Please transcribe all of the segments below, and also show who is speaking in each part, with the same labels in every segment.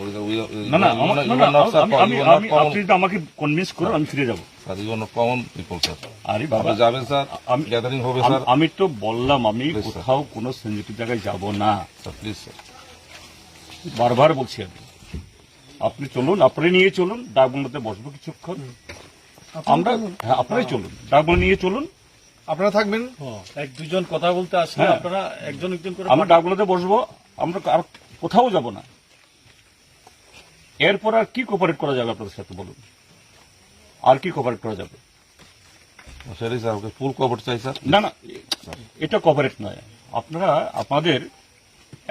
Speaker 1: না না আমার- না, না, আমি- আমি আমি আপনি আমাকে কনভিন্স করুন আমি ফিরে যাব।
Speaker 2: কমন
Speaker 1: আরে বাবা
Speaker 2: আপনি যাবেন স্যার
Speaker 1: আমি
Speaker 2: গ্যাদারিং হবে স্যার
Speaker 1: আমি তো বললাম আমি কোথাও কোনো জায়গায় যাব না।
Speaker 2: প্লিজ স্যার
Speaker 1: বারবার বলছি আমি। আপনি চলুন আপনি নিয়ে চলুন ডাকবাংলাতে বসবো কিছুক্ষণ। আমরা হ্যাঁ আপনারাই চলুন ডাকবাংলা নিয়ে চলুন।
Speaker 3: আপনারা থাকবেন?
Speaker 4: এক দুজন কথা বলতে আসলে
Speaker 1: হ্যাঁ।
Speaker 4: আপনারা একজন একজন করে
Speaker 1: আমরা ডাকবাংলাতে বসবো আমরা আর কোথাও যাব না। এরপর আর কি কোপারেট করা যাবে আপনাদের সাথে বলুন? আর কি কোপারেট করা যাবে?
Speaker 2: স্যার ফুল কভার চাই স্যার।
Speaker 1: না না এটা কভারেট নয়। আপনারা আপনাদের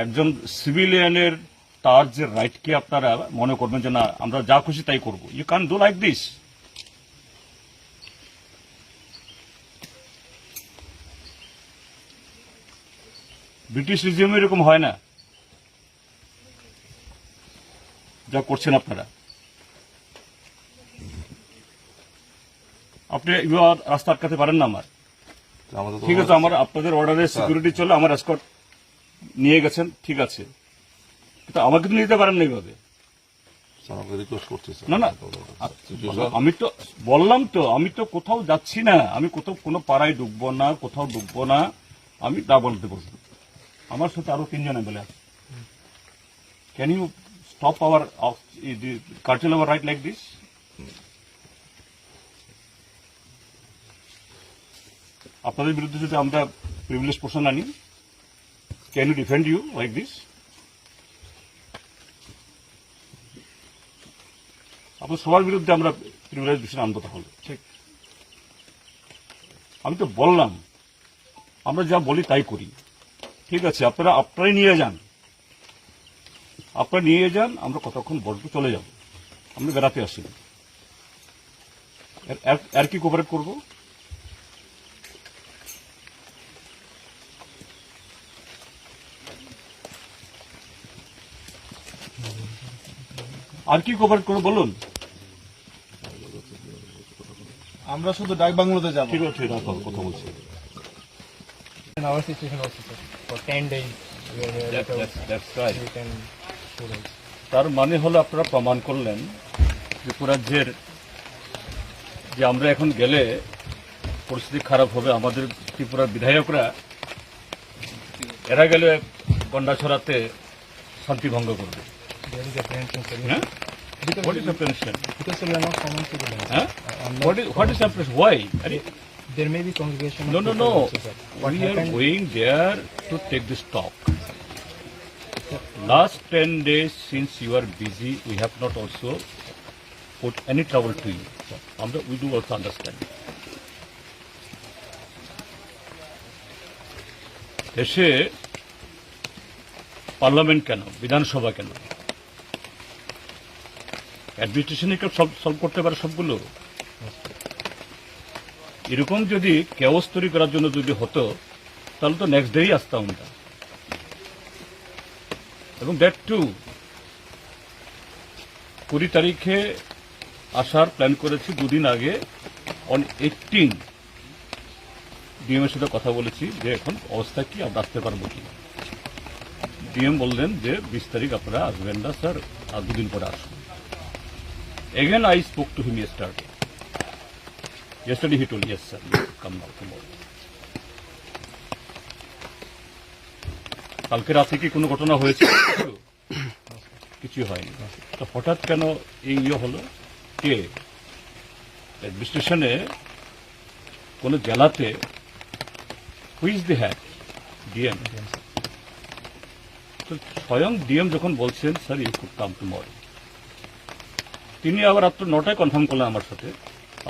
Speaker 1: একজন সিভিলিয়ানের তার যে রাইটকে আপনারা মনে করবেন যে না আমরা যা খুশি তাই করব। You can do like this British রিজিয়ামে এরকম হয় না। যা করছেন আপনারা। আপনি এবার রাস্তা আটকাতে পারেন না আমার। ঠিক আছে আমার আপনাদের অর্ডারে সিকিউরিটি চলে আমার এসকট নিয়ে গেছেন ঠিক আছে। কিন্তু আমাকে তো নিতে পারেন না এইভাবে না না আমি তো বললাম তো আমি তো কোথাও যাচ্ছি না। আমি কোথাও কোনো পাড়ায় ঢুকবো না কোথাও ঢুকবো না। আমি তা বলতে বসবো আমার সাথে আরও তিনজন এমএলএ আছে। Can you stop our cartel our right like this আপনাদের বিরুদ্ধে যদি আমরা প্রিভিলেজ পোর্শন আনি can you defend you like this আপনার সবার বিরুদ্ধে আমরা প্রিভিলেজ বিষয় আনব তাহলে। ঠিক। আমি তো বললাম আমরা যা বলি তাই করি। ঠিক আছে আপনারা আপনারাই নিয়ে যান। আপনারা নিয়ে যান আমরা কতক্ষণ বসবো চলে যাব। আমরা বেড়াতে আসি। আর কি কোপারেট করব? আর কি কোপারেট করব বলুন?
Speaker 3: আমরা শুধু ডাক বাংলোতে যাব।
Speaker 1: ঠিক আছে রাখো, কথা বলছি।
Speaker 5: In our situation also, sir, for 10 days, we are here
Speaker 1: That- that's- that's right.
Speaker 5: written students.
Speaker 1: তার মানে হলো আপনারা প্রমাণ করলেন যে যে আমরা এখন গেলে পরিস্থিতি খারাপ হবে আমাদের ত্রিপুরার বিধায়করা এরা গেলে গন্ডা ছড়াতে শান্তি ভঙ্গ করবে। What is why
Speaker 5: no
Speaker 1: no there to take this talk Last 10 days since you are busy, we have not also put any trouble to you. And we do also understand. দেশে পার্লামেন্ট কেন বিধানসভা কেন অ্যাডমিনিস্ট্রেশনে কেউ solve করতে পারে সবগুলো এরকম যদি কেওস তৈরি করার জন্য যদি হতো তাহলে তো নেক্সট ডেই আসতাম আমরা এবং দ্যাট টু কুড়ি তারিখে আসার প্ল্যান করেছি দুদিন আগে অন এইটিন ডিএম এর সাথে কথা বলেছি যে এখন অবস্থা কি আমরা আসতে পারব কি। ডিএম বললেন যে বিশ তারিখ আপনারা আসবেন না স্যার আর দুদিন পরে আসুন। Again I spoke to him yesterday he told, yes, sir, you come now কালকে রাতে কি কোনো ঘটনা হয়েছে? কিছু হয়নি। তো হঠাৎ কেন এই ইয়ে হলো? কে? অ্যাডমিনিস্ট্রেশনে কোন জেলাতে হুইজ দি হ্যাড ডিএম তো স্বয়ং ডিএম যখন বলছেন, sir you could come tomorrow তিনি আবার রাত্র নটায় কনফার্ম করলেন আমার সাথে,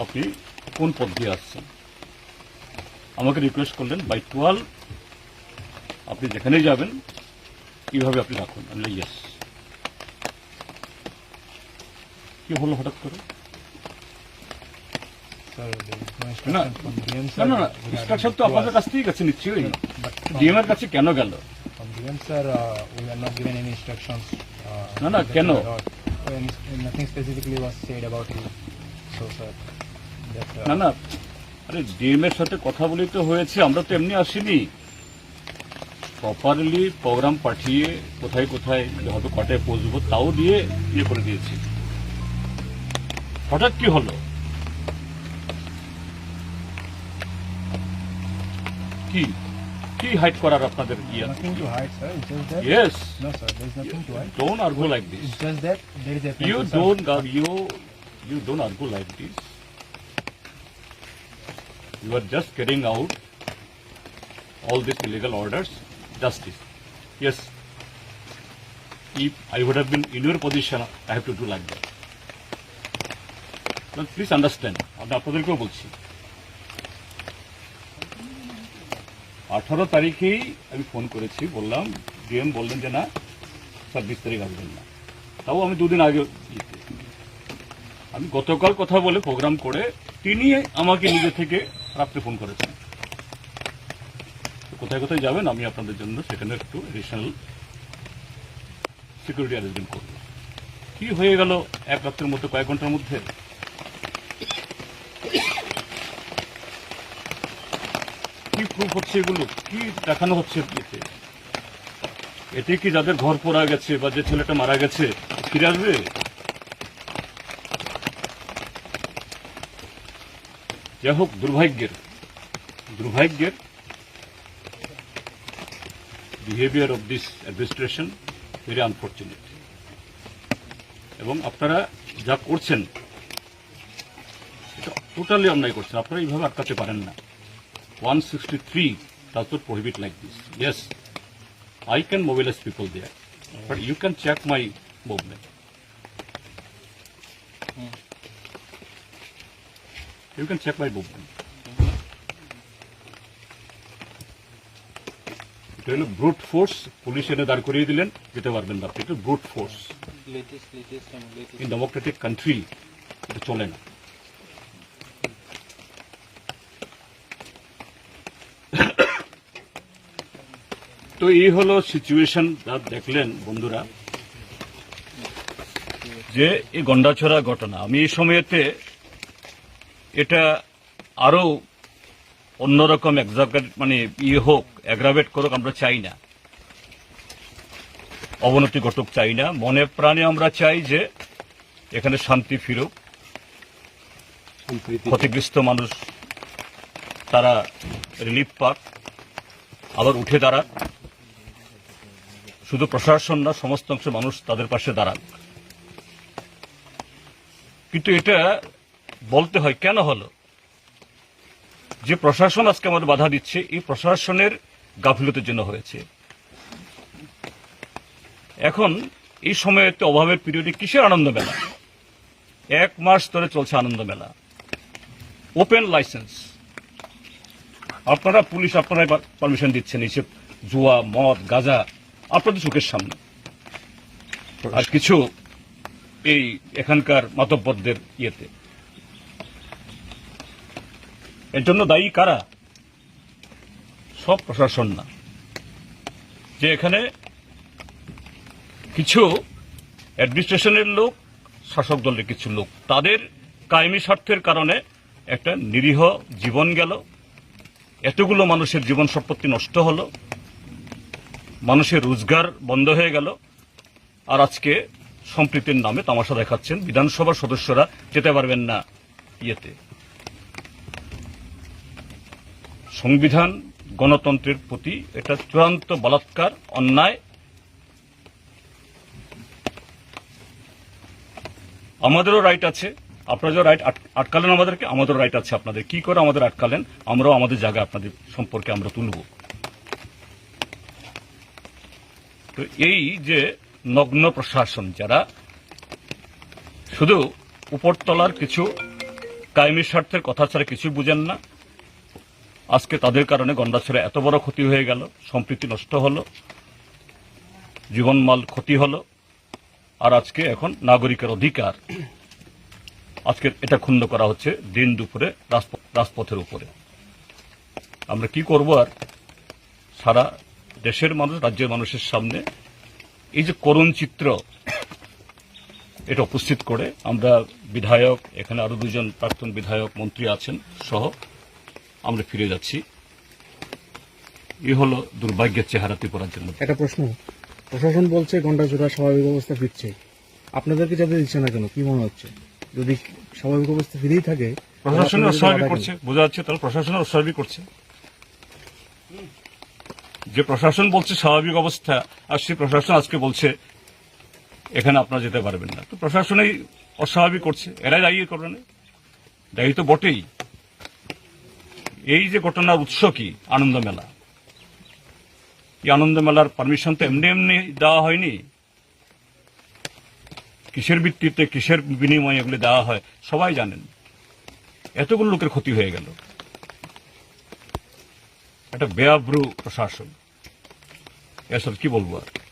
Speaker 1: আপনি কোন পদ দিয়ে আসছেন? আমাকে রিকোয়েস্ট করলেন বাই টুয়েলভ আপনি যেখানেই যাবেন এইভাবে আপনি রাখুন। আমি বলি ইয়েস কি হলো হঠাৎ করে? কথা বলিতে হয়েছে আমরা তো এমনি আসিনি। প্রপারলি প্রোগ্রাম পাঠিয়ে কোথায় কোথায় হয়তো কটায় পৌঁছবো তাও দিয়ে ইয়ে করে দিয়েছি হঠাৎ কি হলো কি কি হাইট করার আপনাদের ইয়ে
Speaker 5: Nothing to hide, sir. It's just that.
Speaker 1: Yes
Speaker 5: No, sir. There's nothing to hide.
Speaker 1: Don't argue like this
Speaker 5: It's just that there is a.
Speaker 1: You don't uh, you you don't argue like this. You are just carrying out all these illegal orders, justice. Yes. If I would have been in your position, I have to do like that. But please understand, আমি আপনাদেরকেও বলছি আঠারো তারিখেই আমি phone করেছি বললাম DM বললেন যে না ছাব্বিশ তারিখ আসবেন না তাও আমি দুদিন আগে আমি গতকাল কথা বলে প্রোগ্রাম করে তিনি আমাকে নিজে থেকে রাত্রে ফোন করেছেন কোথায় কোথায় যাবেন, আমি আপনাদের জন্য সেখানে একটু এডিশনাল সিকিউরিটি অ্যারেঞ্জমেন্ট করব। কি হয়ে গেল এক রাত্রের মধ্যে, কয়েক ঘণ্টার মধ্যে? কি প্রুফ হচ্ছে এগুলো? কি দেখানো হচ্ছে এতে? এতে কি যাদের ঘর পোড়া গেছে বা যে ছেলেটা মারা গেছে, ফিরে আসবে? যাই হোক, দুর্ভাগ্যের দুর্ভাগ্যের behaviour of this administration very unfortunate এবং আপনারা যা করছেন, এটা টোটালি অন্যায় করছেন। আপনারা এইভাবে আটকাতে পারেন না। ওয়ান সিক্সটি থ্রি তার prohibit like this yes I can mobilise people there but you can check my movement you can check my movement এটা হলো ব্রুট ফোর্স পুলিশ এনে দাঁড় করিয়ে দিলেন যেতে পারবেন না আপনি এটা brute force in democratic country এটা চলে না। তো এই হলো সিচুয়েশন যা দেখলেন বন্ধুরা যে এই গন্ডাছড়া ঘটনা। আমি এই সময়তে এটা আরও অন্যরকম মানে ইয়ে হোক অ্যাগ্রাভেট করুক আমরা চাই না। অবনতি ঘটুক চাই না। মনে প্রাণে আমরা চাই যে এখানে শান্তি ফিরুক। ক্ষতিগ্রস্ত মানুষ তারা রিলিফ পাক আবার উঠে দাঁড়াক। শুধু প্রশাসন না সমস্ত অংশ মানুষ তাদের পাশে দাঁড়াক। কিন্তু এটা বলতে হয় কেন হলো? যে প্রশাসন আজকে আমাদের বাধা দিচ্ছে, এই প্রশাসনের গাফিলতির জন্য হয়েছে। এখন, এই সময়ে তো অভাবের পিরিয়ডে কিসের আনন্দ মেলা এক মাস ধরে চলছে আনন্দ মেলা ওপেন লাইসেন্স আপনারা পুলিশ, আপনারা পারমিশন দিচ্ছেন এইসব জুয়া, মদ, গাজা, আপনাদের চোখের সামনে। আর কিছু এই এখানকার মাতব্বরদের ইয়েতে। এর জন্য দায়ী কারা? সব প্রশাসন না। যে এখানে কিছু অ্যাডমিনিস্ট্রেশনের লোক, শাসক দলের কিছু লোক, তাদের কায়েমি স্বার্থের কারণে একটা নিরীহ জীবন গেল। এতগুলো মানুষের জীবন সম্পত্তি নষ্ট হলো। মানুষের রোজগার বন্ধ হয়ে গেল। আর আজকে সম্প্রীতির নামে তামাশা দেখাচ্ছেন বিধানসভার সদস্যরা, যেতে পারবেন না ইয়েতে। সংবিধান, গণতন্ত্রের প্রতি এটা চূড়ান্ত বলাৎকার, অন্যায়, আমাদেরও রাইট আছে। আপনারা যে রাইট আটকালেন আমাদেরকে, আমাদেরও রাইট আছে আপনাদের। কি করে আমাদের আটকালেন? আমরাও আমাদের জায়গা আপনাদের সম্পর্কে আমরা তুলব। তো এই যে নগ্ন প্রশাসন যারা, শুধু উপরতলার কিছু কায়েমি স্বার্থের কথা ছাড়া কিছু বুঝেন না আজকে তাদের কারণে গন্ডাছড়া এত বড় ক্ষতি হয়ে গেল, সম্প্রীতি নষ্ট হলো, জীবনমাল ক্ষতি হলো, আর আজকে এখন নাগরিকের অধিকার। আজকে এটা ক্ষুণ্ণ করা হচ্ছে দিন দুপুরে রাজপ- রাজপথের উপরে। আমরা কি করব আর? সারা দেশের মানুষ, রাজ্যের মানুষের সামনে এই যে করুণ চিত্র, এটা উপস্থিত করে আমরা বিধায়ক, এখানে আরও দুজন প্রাক্তন বিধায়ক, মন্ত্রী আছেন সহ আমরা ফিরে যাচ্ছি। এ হলো দুর্ভাগ্যের চেহারা ত্রিপুরার জন্য
Speaker 6: একটা প্রশ্ন। প্রশাসন বলছে জোড়া স্বাভাবিক অবস্থা ফিরছে। আপনাদেরকে যাতে দিচ্ছে না কেন? কি মনে হচ্ছে? যদি স্বাভাবিক অবস্থা ফিরেই থাকে
Speaker 1: প্রশাসনের অস্বাভাবিক করছে বোঝা যাচ্ছে তাহলে প্রশাসনের অস্বাভাবিক করছে। যে প্রশাসন বলছে স্বাভাবিক অবস্থা আর সেই প্রশাসন আজকে বলছে এখানে আপনারা যেতে পারবেন না। তো প্রশাসনই অস্বাভাবিক করছে। এরাই দায়ী করবে না দায়ী তো বটেই। এই যে ঘটনার উৎস কি? আনন্দ মেলা এই আনন্দ মেলার পারমিশন তো এমনি এমনি দেওয়া হয়নি। কিসের ভিত্তিতে, কিসের বিনিময়ে এগুলি দেওয়া হয়, সবাই জানেন। এতগুলো লোকের ক্ষতি হয়ে গেল। একটা বেআব্রু প্রশাসন। এসব কি বলব আর?